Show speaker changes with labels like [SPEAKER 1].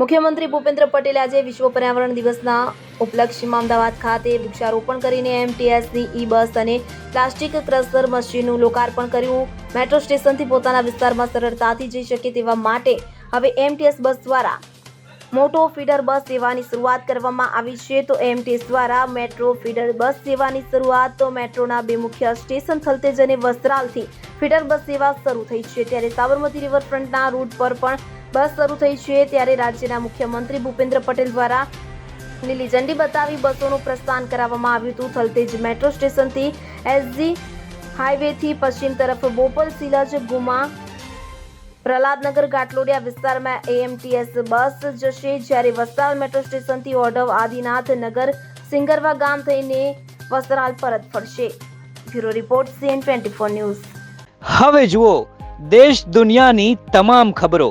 [SPEAKER 1] મુખ્યમંત્રી ભૂપેન્દ્ર પટેલે આજે વિશ્વ પર્યાવરણ દિવસના ઉપલક્ષ્યમાં અમદાવાદ ખાતે વૃક્ષારોપણ કરીને એમટીએસની ઈ બસ અને પ્લાસ્ટિક ક્રશર મશીનનું લોકાર્પણ કર્યું. મેટ્રો સ્ટેશનથી પોતાના વિસ્તારમાં સરળતાથી જઈ શકે તેવા માટે હવે એમટીએસ બસ દ્વારા મોટો ફીડર બસ સેવાની શરૂઆત કરવામાં આવી છે. તો એમટીએસ દ્વારા મેટ્રો ફીડર બસ સેવાની શરૂઆત, તો મેટ્રોના બે મુખ્ય સ્ટેશન થલતેજ અને વસ્ત્રાલથી ફીડર બસ સેવા શરૂ થઈ છે. ત્યારે સાબરમતી રિવરફ્રન્ટના રૂટ પર પણ બસ શરૂ થઈ છે ત્યારે રાજ્યના મુખ્યમંત્રી ભૂપેન્દ્ર પટેલ દ્વારા લીલી ઝંડી બતાવી બસોનું પ્રસ્થાન કરાવવામાં આવ્યું હતું. થલતેજ મેટ્રો સ્ટેશનથી એસજી હાઈવેથી પશ્ચિમ તરફ બોપલ, સિલજ, ગુમા, પ્રહલાદનગર ઘાટલોડિયા વિસ્તારમાં એએમટીએસ બસ જશે. જ્યારે વસ્ત્રાલ મેટ્રો સ્ટેશનથી ઓઢવ આદિનાથ નગર, સિંગરવા ગામ થઈને વસ્ત્રાલ પરત ફરશે. Bureau report CN twenty four news.
[SPEAKER 2] હવે જુઓ, દેશ દુનિયાની તમામ ખબરો.